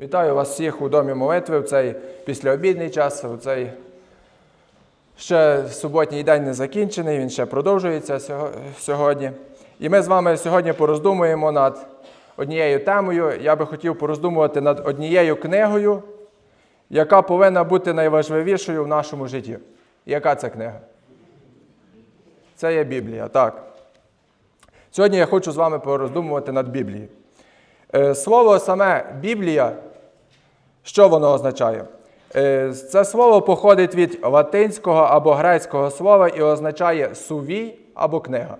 Вітаю вас всіх у домі молитви в цей післяобідний час, у цей ще суботній день не закінчений, він ще продовжується сьогодні. І ми з вами сьогодні пороздумуємо над однією темою. Я би хотів пороздумувати над однією книгою, яка повинна бути найважливішою в нашому житті. Яка це книга? Це є Біблія, так. Сьогодні я хочу з вами пороздумувати над Біблією. Е, Слово саме Біблія, що воно означає? Е, Це слово походить від латинського або грецького слова і означає сувій або книга.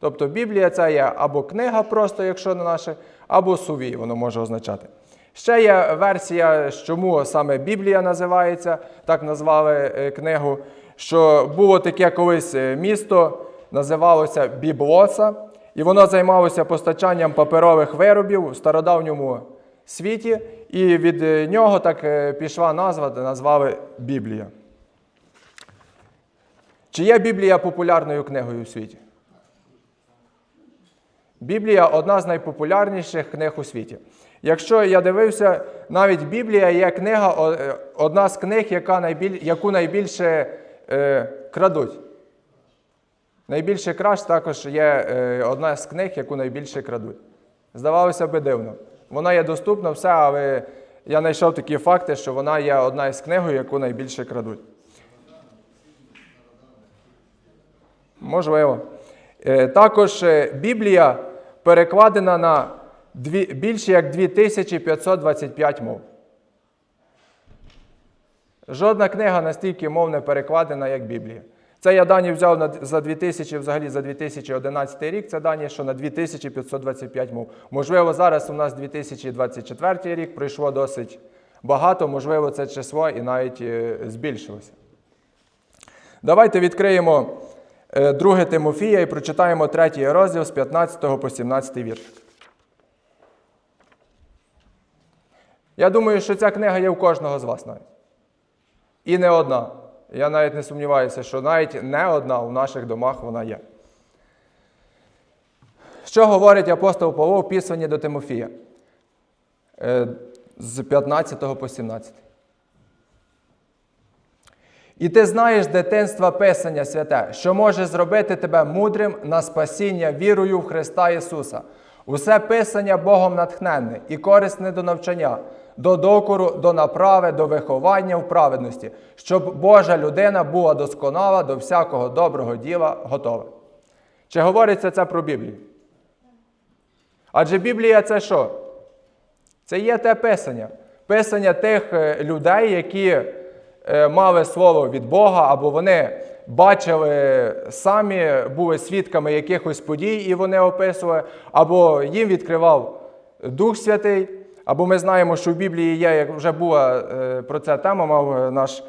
Тобто Біблія це є або книга, просто, якщо на наше, або сувій воно може означати. Ще є версія, чому саме Біблія називається, так назвали е, книгу, що було таке колись е, місто, називалося Біблоса, і воно займалося постачанням паперових виробів у стародавньому світі, і від е, нього так е, пішла назва, назвали Біблія. Чи є Біблія популярною книгою у світі? Біблія одна з найпопулярніших книг у світі. Якщо я дивився, навіть Біблія є книга, е, одна з книг, яка найбіль, яку найбільше е, крадуть. Найбільше краж також є е, одна з книг, яку найбільше крадуть. Здавалося би дивно. Вона є доступна, все, але я знайшов такі факти, що вона є одна із книг, яку найбільше крадуть. Можливо. Е, Також е, Біблія перекладена на більше як 2525 мов. Жодна книга настільки мов не перекладена, як Біблія. Це я дані взяв за 2000, взагалі за 2011 рік. Це дані, що на 2525 мов. Можливо, зараз у нас 2024 рік пройшло досить багато, можливо, це число і навіть е, збільшилося. Давайте відкриємо е, 2 Тимофія і прочитаємо 3 розділ з 15 по 17 вірш. Я думаю, що ця книга є у кожного з вас навіть. І не одна. Я навіть не сумніваюся, що навіть не одна у наших домах вона є. Що говорить апостол Павло в післанні до Тимофія? Е, З 15 по 17. І ти знаєш дитинства Писання святе, що може зробити тебе мудрим на спасіння вірою в Христа Ісуса. Усе Писання Богом натхненне і корисне до навчання, до докору, до направи, до виховання в праведності, щоб Божа людина була досконала до всякого доброго діла готова. Чи говориться це про Біблію? Адже Біблія це що? Це є те писання. Писання тих е, людей, які мали слово від Бога, або вони бачили самі, були свідками якихось подій, і вони описували, або їм відкривав Дух Святий, або ми знаємо, що в Біблії є, як вже була е, про це тема, мав е, наш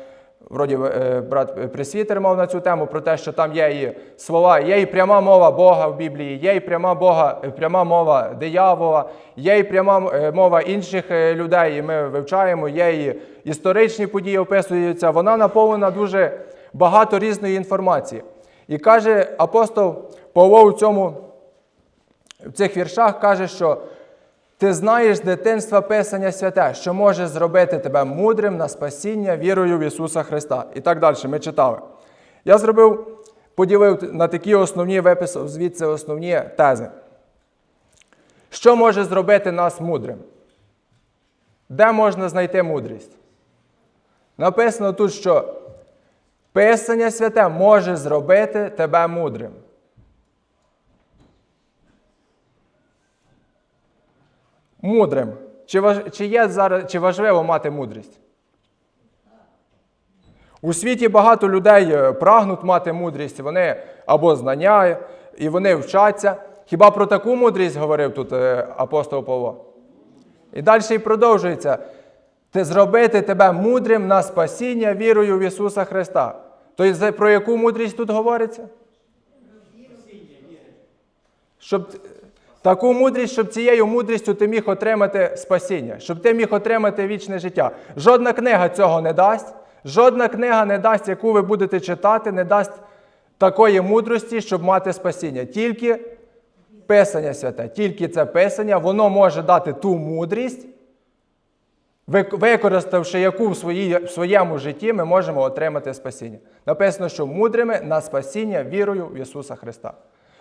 вроді е, брат Пресвітер мав на цю тему про те, що там є і слова, є і пряма мова Бога в Біблії, є і пряма, Бога, е, пряма мова диявола, є і пряма е, мова інших людей, і ми вивчаємо, є і історичні події описуються. Вона наповнена дуже багато різної інформації. І каже апостол Павло у цьому, в цих віршах каже, що ти знаєш з дитинства Писання святе, що може зробити тебе мудрим на спасіння вірою в Ісуса Христа. І так далі ми читали. Я зробив, поділив на такі основні виписав звідси основні тези. Що може зробити нас мудрим? Де можна знайти мудрість? Написано тут, що Писання святе може зробити тебе мудрим. Мудрим. Чи, важ... чи є зараз чи важливо мати мудрість? У світі багато людей е, прагнуть мати мудрість, вони або знання, і вони вчаться. Хіба про таку мудрість говорив тут е, апостол Павло? І далі і продовжується. Ти зробити тебе мудрим на спасіння вірою в Ісуса Христа. Тобто про яку мудрість тут говориться? Щоб таку мудрість, щоб цією мудрістю ти міг отримати спасіння, щоб ти міг отримати вічне життя. Жодна книга цього не дасть, жодна книга не дасть, яку ви будете читати, не дасть такої мудрості, щоб мати спасіння. Тільки Писання святе, тільки це Писання, воно може дати ту мудрість, використавши яку в, своїй- в своєму житті, ми можемо отримати спасіння. Написано, що мудрими на спасіння вірою в Ісуса Христа.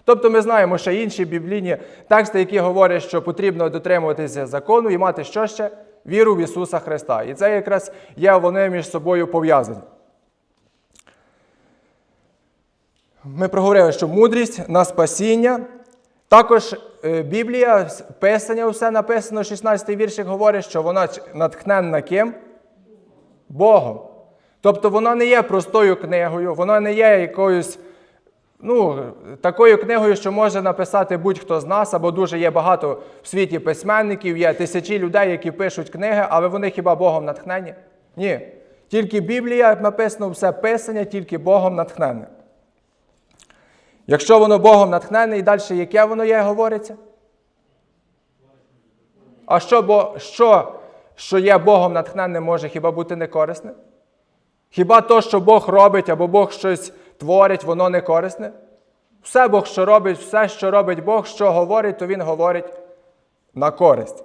Тобто ми знаємо ще інші біблійні тексти, які говорять, що потрібно дотримуватися закону і мати що ще? Віру в Ісуса Христа. І це якраз є вони між собою пов'язані. Ми проговорили, що мудрість на спасіння. Також е, Біблія, Писання, все написано, 16-й віршик говорить, що вона натхненна ким? Богом. Тобто вона не є простою книгою, вона не є якоюсь ну, такою книгою, що може написати будь-хто з нас, або дуже є багато в світі письменників, є тисячі людей, які пишуть книги, але вони хіба Богом натхнені? Ні. Тільки Біблія написано, все писання, тільки Богом натхненне. Якщо воно Богом натхнене, і далі яке воно є, говориться? А що, бо, що, що є Богом натхненне, може хіба бути не корисне? Хіба то, що Бог робить, або Бог щось творить, воно не корисне? Все Бог, що робить, все, що робить Бог, що говорить, то Він говорить на користь.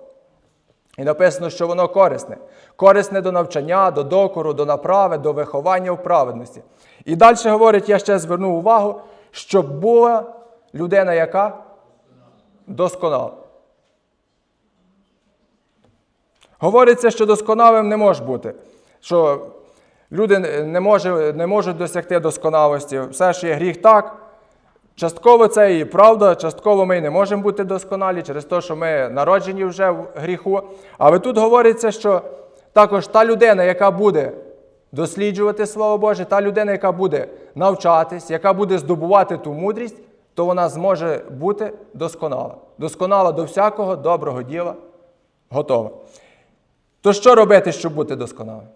І написано, що воно корисне. Корисне до навчання, до докору, до направи, до виховання в праведності. І далі говорить, я ще звернув увагу, щоб була людина яка? Досконала. Говориться, що досконалим не може бути. Що люди не, може, не можуть досягти досконалості. Все ж є гріх так. Частково це і правда, частково ми не можемо бути досконалі через те, що ми народжені вже в гріху. Але тут говориться, що також та людина, яка буде досліджувати Слово Боже, та людина, яка буде навчатись, яка буде здобувати ту мудрість, то вона зможе бути досконала. Досконала до всякого доброго діла, готова. То що робити, щоб бути досконалим?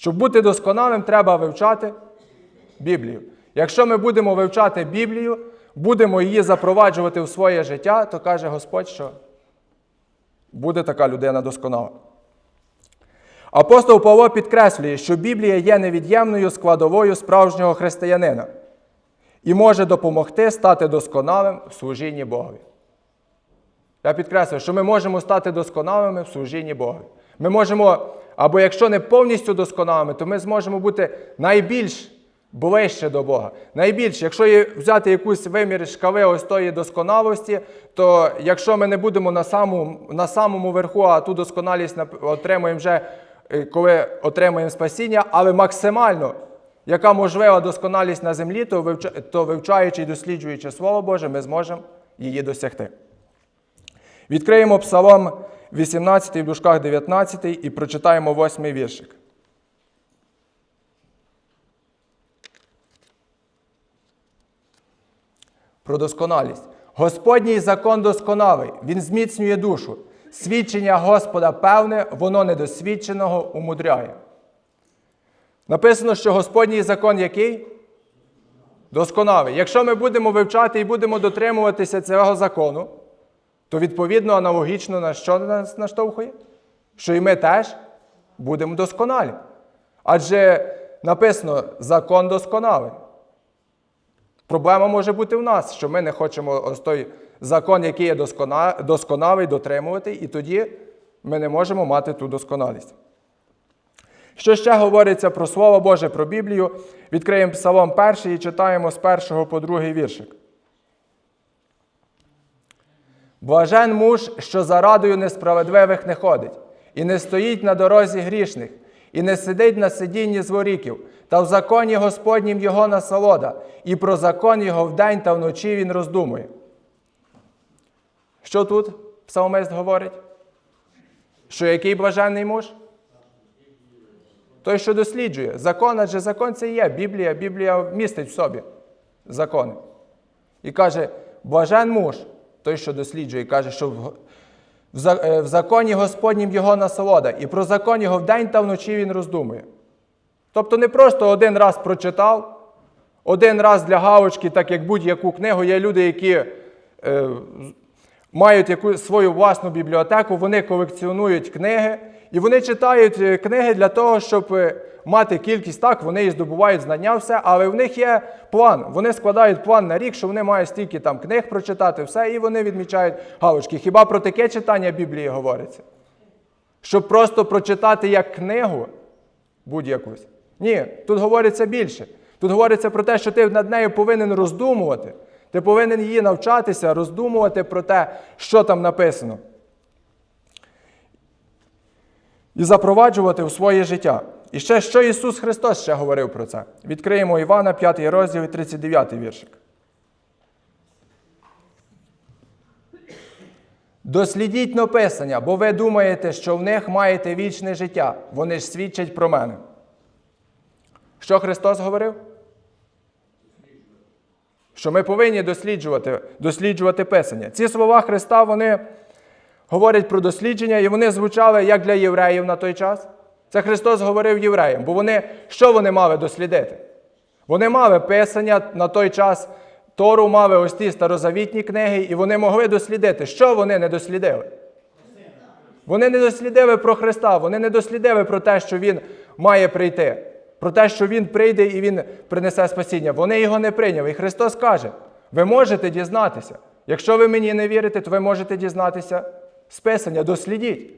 Щоб бути досконалим, треба вивчати Біблію. Якщо ми будемо вивчати Біблію, будемо її запроваджувати в своє життя, то каже Господь, що буде така людина досконала. Апостол Павло підкреслює, що Біблія є невід'ємною складовою справжнього християнина і може допомогти стати досконалим в служінні Богові. Я підкреслюю, що ми можемо стати досконалими в служінні Богові. Ми можемо, або якщо не повністю досконалими, то ми зможемо бути найбільш ближче до Бога. Найбільше, якщо взяти якусь вимір шкали ось тої досконалості, то якщо ми не будемо на самому, на самому верху, а ту досконалість отримуємо вже, е, коли отримуємо спасіння, але максимально, яка можлива досконалість на землі, то вивчаючи і досліджуючи Слово Боже, ми зможемо її досягти. Відкриємо Псалом 18 в дужках 19 і прочитаємо 8 віршик. Про досконалість. Господній закон досконалий, він зміцнює душу. Свідчення Господа певне, воно недосвідченого умудряє. Написано, що Господній закон який? Досконалий. Якщо ми будемо вивчати і будемо дотримуватися цього закону, то відповідно аналогічно на що нас наштовхує? Що і ми теж будемо досконалі. Адже написано закон досконалий. Проблема може бути в нас, що ми не хочемо ось той закон, який є досконалий, дотримувати, і тоді ми не можемо мати ту досконалість. Що ще говориться про Слово Боже, про Біблію? Відкриємо Псалом 1 і читаємо з 1 по 2 віршик. Блажен муж, що за радою несправедливих не ходить, і не стоїть на дорозі грішних, і не сидить на сидінні зворіків, та в законі Господнім його насолода, і про закон його вдень та вночі він роздумує. Що тут псалмист говорить? Що який блаженний муж? Той, що досліджує. Закон, адже закон це є. Біблія, Біблія містить в собі закони. І каже, блажен муж, той, що досліджує, каже, що е, в законі Господнім його насолода, і про закон його вдень та вночі він роздумує. Тобто не просто один раз прочитав, один раз для галочки, так як будь-яку книгу. Є люди, які е, мають яку, свою власну бібліотеку, вони колекціонують книги, І вони читають е, книги для того, щоб е, мати кількість так, вони і здобувають знання, все, але в них є план. Вони складають план на рік, що вони мають стільки там книг прочитати, все, і вони відмічають галочки. Хіба про таке читання Біблії говориться? Щоб просто прочитати як книгу будь-якусь. Ні, тут говориться більше. Тут говориться про те, що ти над нею повинен роздумувати. Ти повинен її навчатися, роздумувати про те, що там написано. І запроваджувати у своє життя. І ще що Ісус Христос ще говорив про це. Відкриємо Івана, 5 розділ 39 віршик. Дослідіть написання, бо ви думаєте, що в них маєте вічне життя. Вони ж свідчать про мене. Що Христос говорив? Що ми повинні досліджувати, досліджувати Писання. Ці слова Христа вони говорять про дослідження, і вони звучали як для євреїв на той час. Це Христос говорив євреям, бо вони що вони мали дослідити? Вони мали Писання на той час. Тору мали ось ті старозавітні книги, і вони могли дослідити. Що вони не дослідили? Вони не дослідили про Христа, вони не дослідили про те, що Він має прийти, про те, що Він прийде і Він принесе спасіння. Вони його не прийняли. І Христос каже: ви можете дізнатися. Якщо ви мені не вірите, то ви можете дізнатися з Писання, дослідіть.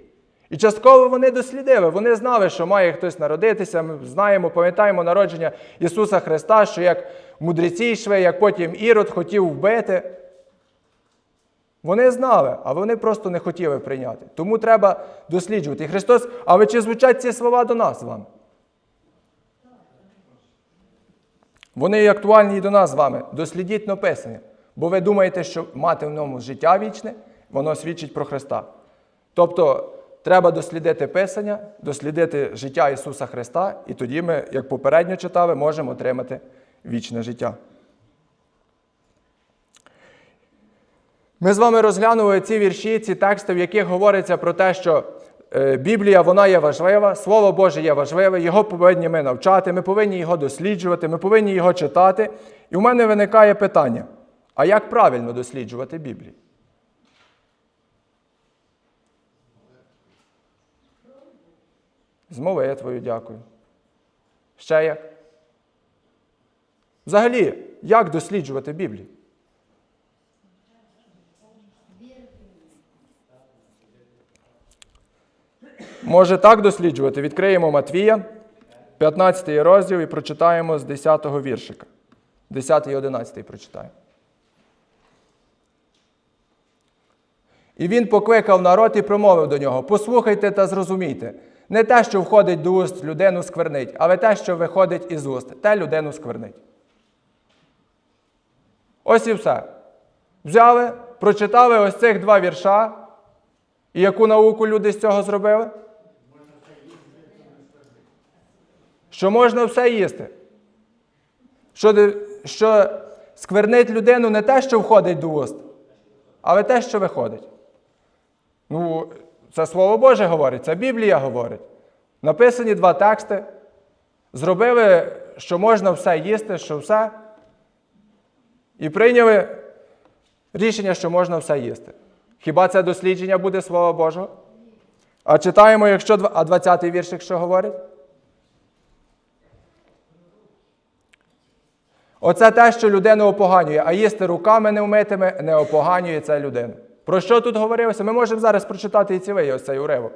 І частково вони дослідили, вони знали, що має хтось народитися. Ми знаємо, пам'ятаємо народження Ісуса Христа, що як мудреці йшли, як потім Ірод хотів вбити. Вони знали, а вони просто не хотіли прийняти. Тому треба досліджувати. І Христос, але чи звучать ці слова до нас з вами? Вони актуальні і до нас з вами. Дослідіть написання. Бо ви думаєте, що мати в ньому життя вічне, воно свідчить про Христа. Тобто, треба дослідити Писання, дослідити життя Ісуса Христа, і тоді ми, як попередньо читали, можемо отримати вічне життя. Ми з вами розглянули ці вірші, ці тексти, в яких говориться про те, що е, Біблія вона є важлива, Слово Боже є важливе, його повинні ми навчати, ми повинні його досліджувати, ми повинні його читати. І у мене виникає питання: а як правильно досліджувати Біблію? З молитвою дякую. Ще як? Взагалі, як досліджувати Біблію? Може так досліджувати? Відкриємо Матвія, 15 розділ і прочитаємо з 10 віршика. 10 і 11 прочитаємо. І він покликав народ і промовив до нього: Послухайте та зрозумійте, не те, що входить до уст, людину сквернить, але те, що виходить із уст, те людину сквернить. Ось і все. Взяли, прочитали ось цих два вірша. І яку науку люди з цього зробили? Що можна все їсти. Що, що сквернить людину не те, що входить до уст, але те, що виходить. Ну, це Слово Боже говорить, це Біблія говорить. Написані два тексти. Зробили, що можна все їсти, що все. І прийняли рішення, що можна все їсти. Хіба це дослідження буде Слова Божого? А читаємо, якщо а 20-й віршик що говорить? Оце те, що людину опоганює, а їсти руками невмитими не опоганює це людину. Про що тут говорилося? Ми можемо зараз прочитати і цілий ось цей уривок.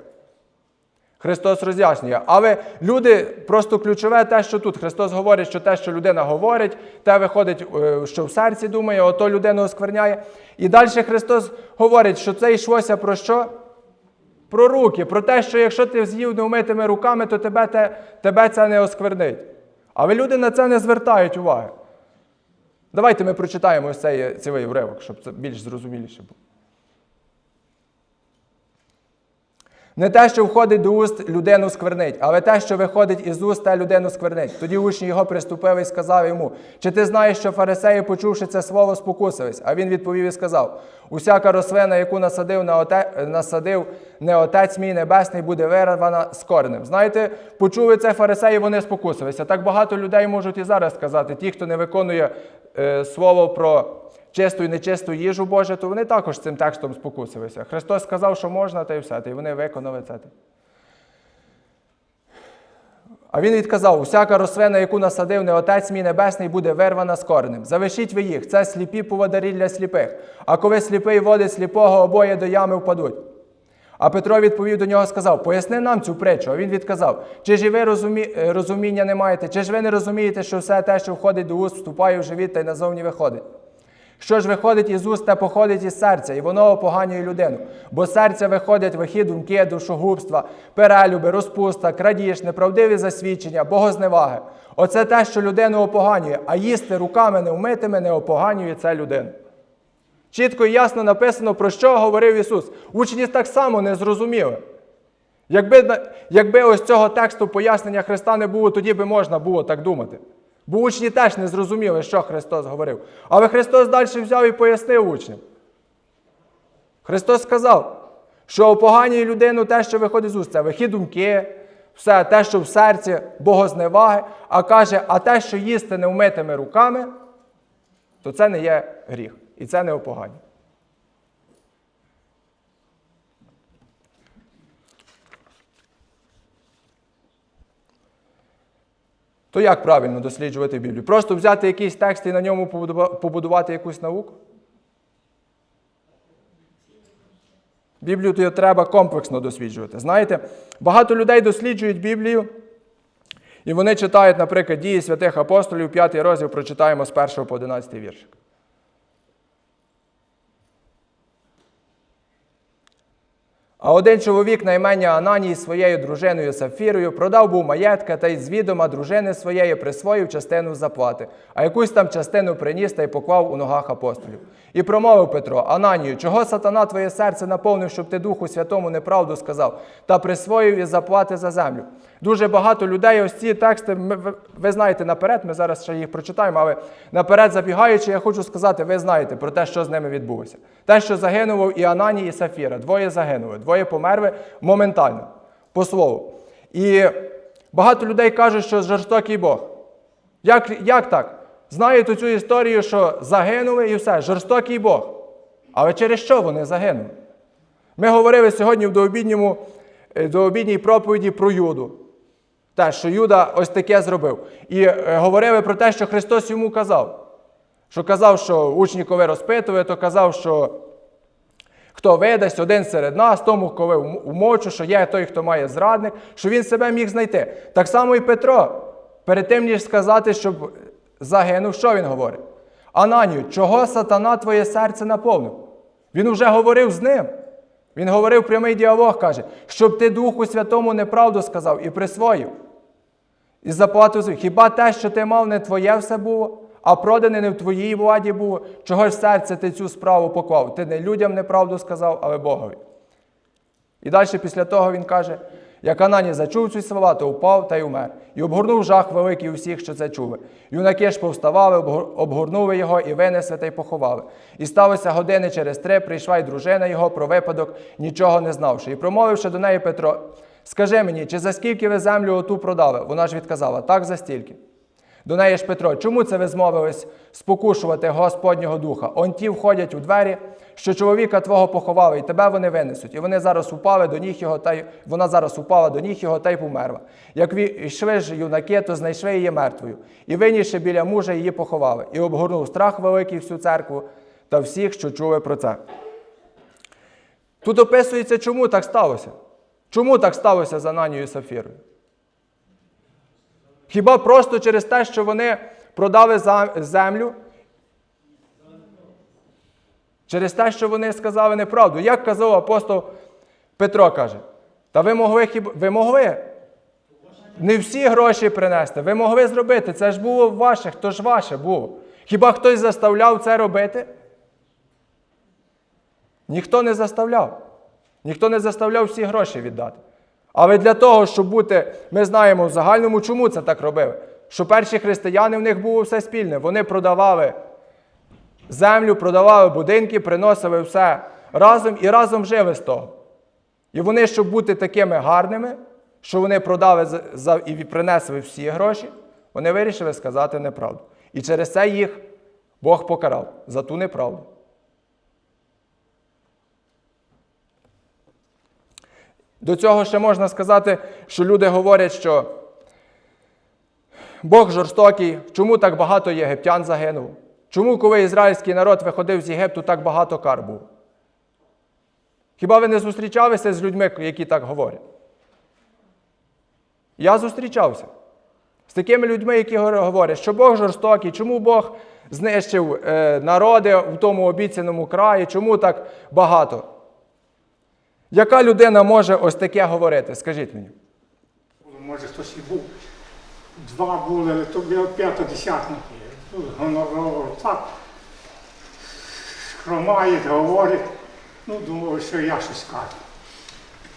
Христос роз'яснює. Але люди, просто ключове те, що тут Христос говорить, що те, що людина говорить, те виходить, е, що в серці думає, ото людину оскверняє. І далі Христос говорить, що це йшлося про що? Про руки, про те, що якщо ти з'їв неумитими руками, то тебе, те, тебе це не осквернить. Але люди на це не звертають уваги. Давайте ми прочитаємо ось цей цілий уривок, щоб це більш зрозуміліше було. Не те, що входить до уст, людину сквернить, але те, що виходить із уст, те людину сквернить. Тоді учні його приступили і сказав йому: Чи ти знаєш, що фарисеї, почувши це слово, спокусились? А він відповів і сказав: Усяка рослина, яку насадив, не оте... насадив не отець мій небесний, буде вирвана з коренем. Знаєте, почули це фарисеї, вони спокусилися. Так багато людей можуть і зараз сказати, ті, хто не виконує е, слово про чисту і нечисту їжу Божу, то вони також цим текстом спокусилися. Христос сказав, що можна, та й все, та й вони виконали це. А він відказав: усяка рослина, яку насадив не Отець мій Небесний, буде вирвана з коренем. Завишіть ви їх, це сліпі поводарі для сліпих. А коли сліпий водить сліпого, обоє до ями впадуть. А Петро відповів до нього сказав: Поясни нам цю притчу. А він відказав: Чи ж і ви розумі... розуміння не маєте, чи ж ви не розумієте, що все те, що входить до уст, вступає в живіт та й назовні виходить? Що ж виходить із уст, те походить із серця, і воно опоганює людину. Бо серця виходять вихід думки, душогубства, перелюби, розпуста, крадіж, неправдиві засвідчення, богозневаги. Оце те, що людину опоганює, а їсти руками невмитими не опоганює це людину. Чітко і ясно написано, про що говорив Ісус. Учні так само не зрозуміли. Якби, якби ось цього тексту пояснення Христа не було, тоді би можна було так думати. Бо учні теж не зрозуміли, що Христос говорив. Але Христос далі взяв і пояснив учням. Христос сказав, що опоганює людину те, що виходить з уст, це вихід думки, все те, що в серці, богозневаги, а каже, а те, що їсти невмитими руками, то це не є гріх. І це не опоганює. То як правильно досліджувати Біблію? Просто взяти якийсь текст і на ньому побудувати якусь науку? Біблію то треба комплексно досліджувати. Знаєте, багато людей досліджують Біблію, і вони читають, наприклад, дії святих апостолів, 5 розділ прочитаємо з 1 по 11 віршик. А один чоловік на ім'я Ананій своєю дружиною Сафірою продав був маєтка та й з відома дружини своєї присвоїв частину заплати, а якусь там частину приніс та й поклав у ногах апостолів. І промовив Петро: Ананію, чого сатана твоє серце наповнив, щоб ти Духу Святому неправду сказав, та присвоїв із заплати за землю. Дуже багато людей, ось ці тексти, ви, ви знаєте наперед, ми зараз ще їх прочитаємо, але наперед забігаючи, я хочу сказати, ви знаєте про те, що з ними відбулося. Те, що загинуло і Ананій, і Сафіра. Двоє загинули, двоє померли моментально, по слову. І багато людей кажуть, що жорстокий Бог. Як, як так? Знаєте цю історію, що загинули і все, жорстокий Бог. Але через що вони загинули? Ми говорили сьогодні в дообідньому, е, дообідній проповіді про Юду. Те, що Юда ось таке зробив. І е, говорили про те, що Христос йому казав. Що казав, що учні, коли розпитували, то казав, що хто видасть один серед нас, тому, коли ум- умовчу, що є той, хто має зрадник, що він себе міг знайти. Так само і Петро, перед тим, ніж сказати, щоб загинув, що він говорить? Ананію, чого сатана твоє серце наповнив? Він вже говорив з ним. Він говорив прямий діалог, каже, щоб ти Духу Святому неправду сказав і присвоїв. І заплату звик. Хіба те, що ти мав, не твоє все було, а продане не в твоїй владі було? Чого ж серце ти цю справу поклав? Ти не людям неправду сказав, але Богові. І далі після того він каже: як Анані зачув ці слова, то впав та й умер. І обгорнув жах великий усіх, що це чули. Юнаки ж повставали, обгорнули його і винесли та й поховали. І сталося години через три, прийшла й дружина його про випадок, нічого не знавши. І промовивши до неї Петро, скажи мені, чи за скільки ви землю оту продали? Вона ж відказала, так за стільки. До неї ж Петро, чому це ви змовились спокушувати Господнього духа? Он ті входять у двері, що чоловіка твого поховали, і тебе вони винесуть. І вони зараз упали до ніг його, та й вона зараз упала до ніг його та й померла. Як ві- йшли ж юнаки, то знайшли її мертвою. І винісши біля мужа її поховали. І обгорнув страх великий всю церкву та всіх, що чули про це. Тут описується, чому так сталося. Чому так сталося з Ананією і Сафірою? Хіба просто через те, що вони продали землю? Через те, що вони сказали неправду. Як казав апостол Петро каже, та ви могли хіба ви могли не всі гроші принести, ви могли зробити. Це ж було ваше, хто ж ваше було. Хіба хтось заставляв це робити? Ніхто не заставляв. Ніхто не заставляв всі гроші віддати. Але для того, щоб бути, ми знаємо в загальному, чому це так робили. Що перші християни в них було все спільне. Вони продавали землю, продавали будинки, приносили все разом і разом жили з того. І вони, щоб бути такими гарними, що вони продали і принесли всі гроші, вони вирішили сказати неправду. І через це їх Бог покарав за ту неправду. До цього ще можна сказати, що люди говорять, що Бог жорстокий, чому так багато єгиптян загинуло? Чому, коли ізраїльський народ виходив з Єгипту, так багато кар було? Хіба ви не зустрічалися з людьми, які так говорять? Я зустрічався з такими людьми, які говорять, що Бог жорстокий, чому Бог знищив е, народи в тому обіцяному краї, чому так багато? Яка людина може ось таке говорити? Скажіть мені. Може хтось і був. Два були, але то були п'ятодесятники. Ну, Гонорово так. Хромають, говорять. Ну, думаю, що я щось кажу.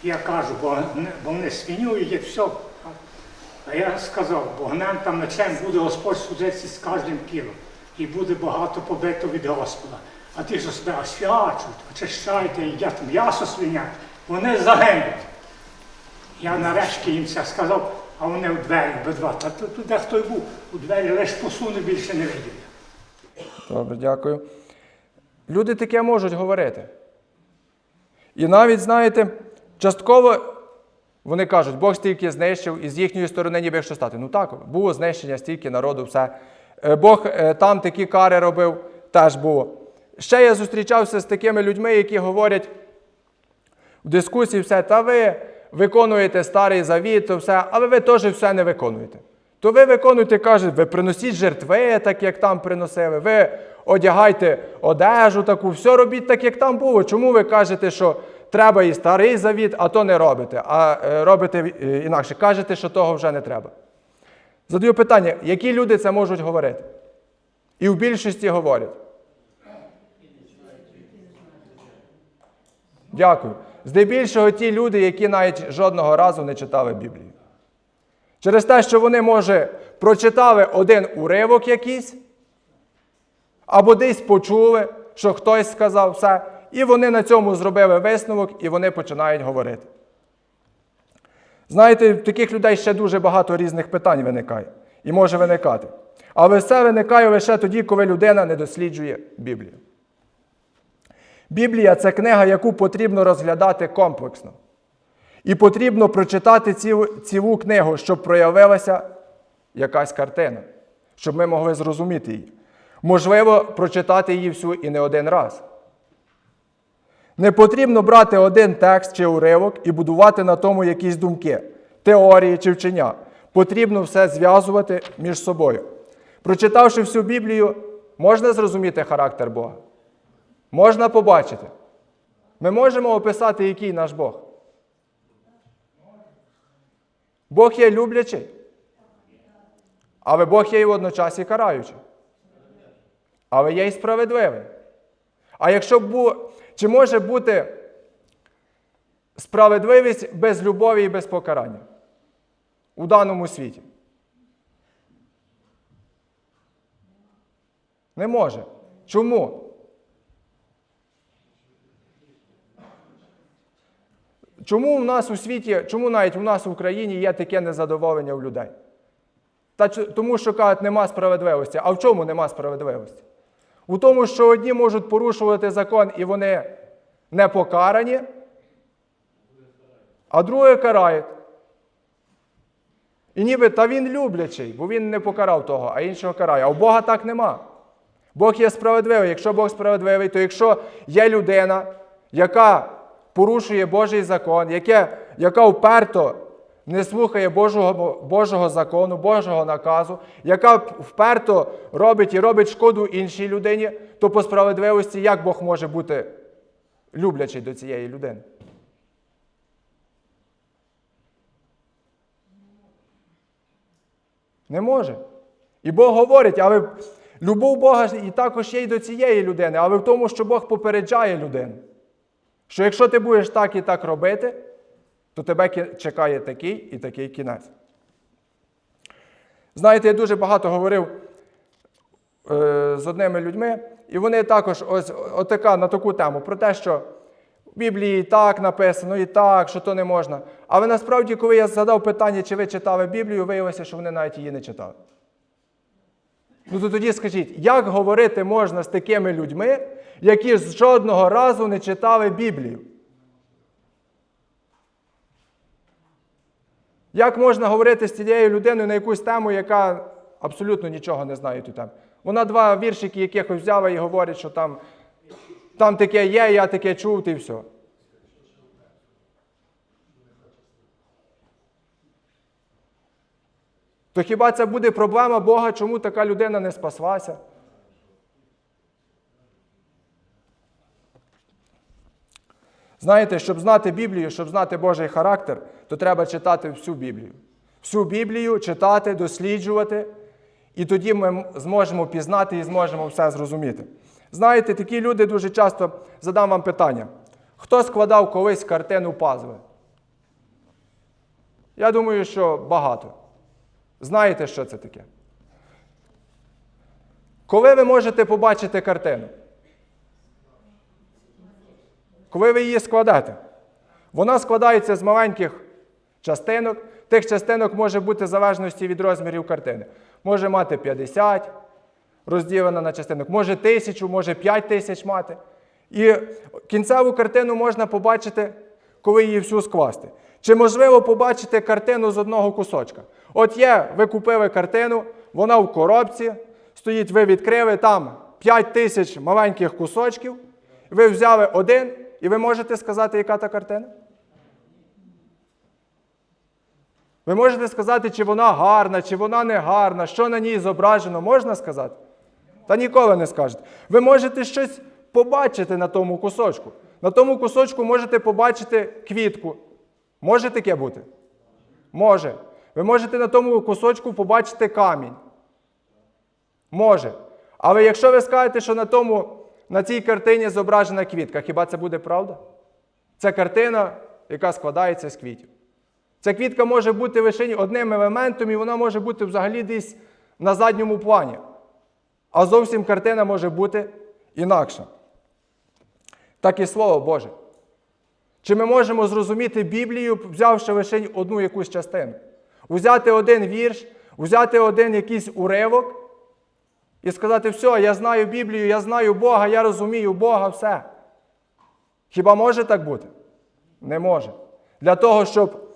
Я кажу, бо, бо вони свинюють, як все. А я сказав, богнем там мечем буде Господь судитися з кожним кілом. І буде багато побито від Господа. А ті, що себе освячують, очищайте, їдять м'ясо свинять, вони загинуть. Я нарешті їм це сказав, а вони у двері обидва. Та тут туди хто й був, у двері лише посуне більше не видів. Добре, дякую. Люди таке можуть говорити. І навіть, знаєте, частково вони кажуть, Бог стільки знищив, і з їхньої сторони ніби що стати. Ну так, було знищення, стільки народу, все. Е, Бог е, там такі кари робив, теж було. Ще я зустрічався з такими людьми, які говорять в дискусії все, та ви виконуєте старий завіт, то все, але ви теж все не виконуєте. То ви виконуєте, кажуть, ви приносіть жертви, так як там приносили, ви одягайте одежу таку, все робіть так, як там було. Чому ви кажете, що треба і старий завіт, а то не робите, а е, робите е, інакше? Кажете, що того вже не треба. Задаю питання, які люди це можуть говорити? І в більшості говорять. Дякую. Здебільшого ті люди, які навіть жодного разу не читали Біблію. Через те, що вони, може, прочитали один уривок якийсь, або десь почули, що хтось сказав все, і вони на цьому зробили висновок, і вони починають говорити. Знаєте, в таких людей ще дуже багато різних питань виникає і може виникати. Але все виникає лише тоді, коли людина не досліджує Біблію. Біблія це книга, яку потрібно розглядати комплексно. І потрібно прочитати цілу, цілу книгу, щоб проявилася якась картина, щоб ми могли зрозуміти її. Можливо, прочитати її всю і не один раз. Не потрібно брати один текст чи уривок і будувати на тому якісь думки, теорії чи вчення. Потрібно все зв'язувати між собою. Прочитавши всю Біблію, можна зрозуміти характер Бога. Можна побачити. Ми можемо описати, який наш Бог. Бог є люблячий. Але Бог є і водночас і караючий. Але є і справедливий. А якщо бу... чи може бути справедливість без любові і без покарання у даному світі? Не може. Чому? Чому в нас у світі, чому навіть у нас в Україні є таке незадоволення у людей? Та тому, що кажуть, нема справедливості. А в чому нема справедливості? У тому, що одні можуть порушувати закон і вони не покарані, а другі карають. І ніби та він люблячий, бо він не покарав того, а іншого карає. А у Бога так нема. Бог є справедливий. Якщо Бог справедливий, то якщо є людина, яка порушує Божий закон, яке, яка вперто не слухає Божого, Божого закону, Божого наказу, яка вперто робить і робить шкоду іншій людині, то по справедливості як Бог може бути люблячий до цієї людини? Не може. І Бог говорить, але любов Бога і також є й до цієї людини, але в тому, що Бог попереджає людину. Що якщо ти будеш так і так робити, то тебе чекає такий і такий кінець. Знаєте, я дуже багато говорив е, з одними людьми, і вони також ось отака, на таку тему про те, що в Біблії і так написано, і так, що то не можна. Але насправді, коли я задав питання, чи ви читали Біблію, виявилося, що вони навіть її не читали. Ну то тоді скажіть, як говорити можна з такими людьми, які жодного разу не читали Біблію? Як можна говорити з цією людиною на якусь тему, яка абсолютно нічого не знає тут. Вона два віршики якихось взяла і говорить, що там, там таке є, я таке чув, і все. То хіба це буде проблема Бога, чому така людина не спаслася? Знаєте, щоб знати Біблію, щоб знати Божий характер, то треба читати всю Біблію. Всю Біблію читати, досліджувати, і тоді ми зможемо пізнати і зможемо все зрозуміти. Знаєте, такі люди дуже часто задам вам питання: хто складав колись картину пазли? Я думаю, що багато. Знаєте, що це таке? Коли ви можете побачити картину? Коли ви її складете? Вона складається з маленьких частинок. Тих частинок може бути в залежності від розмірів картини. Може мати 50 розділена на частинок, може тисячу, може 5 тисяч мати. І кінцеву картину можна побачити, коли її всю скласти. Чи можливо побачити картину з одного кусочка? От є, ви купили картину, вона в коробці, стоїть, ви відкрили там 5 тисяч маленьких кусочків, ви взяли один, і ви можете сказати, яка та картина? Ви можете сказати, чи вона гарна, чи вона не гарна, що на ній зображено, можна сказати? Та ніколи не скажете. Ви можете щось побачити на тому кусочку. На тому кусочку можете побачити квітку. Може таке бути? Може. Ви можете на тому кусочку побачити камінь. Може. Але якщо ви скажете, що на, тому, на цій картині зображена квітка, хіба це буде правда? Це картина, яка складається з квітів. Ця квітка може бути лише одним елементом, і вона може бути взагалі десь на задньому плані. А зовсім картина може бути інакша. Так і Слово Боже. Чи ми можемо зрозуміти Біблію, взявши лише одну якусь частину? Взяти один вірш, взяти один якийсь уривок і сказати, все, я знаю Біблію, я знаю Бога, я розумію Бога, все. Хіба може так бути? Не може. Для того, щоб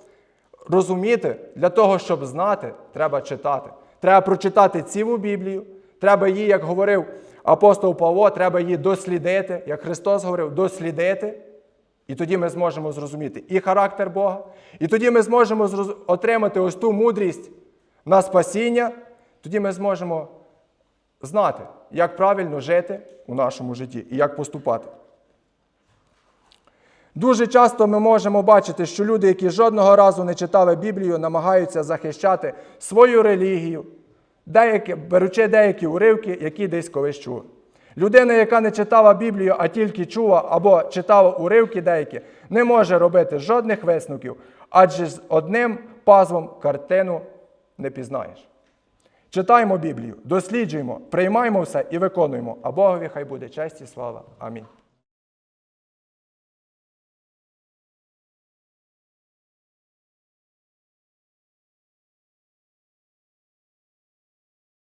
розуміти, для того, щоб знати, треба читати. Треба прочитати цілу Біблію, треба її, як говорив апостол Павло, треба її дослідити, як Христос говорив, дослідити. І тоді ми зможемо зрозуміти і характер Бога, і тоді ми зможемо отримати ось ту мудрість на спасіння, тоді ми зможемо знати, як правильно жити у нашому житті і як поступати. Дуже часто ми можемо бачити, що люди, які жодного разу не читали Біблію, намагаються захищати свою релігію, деякі, беручи деякі уривки, які десь колись чули. Людина, яка не читала Біблію, а тільки чула або читала уривки деякі, не може робити жодних висновків, адже з одним пазлом картину не пізнаєш. Читаємо Біблію, досліджуємо, приймаємо все і виконуємо. А Богові хай буде честь і слава. Амінь.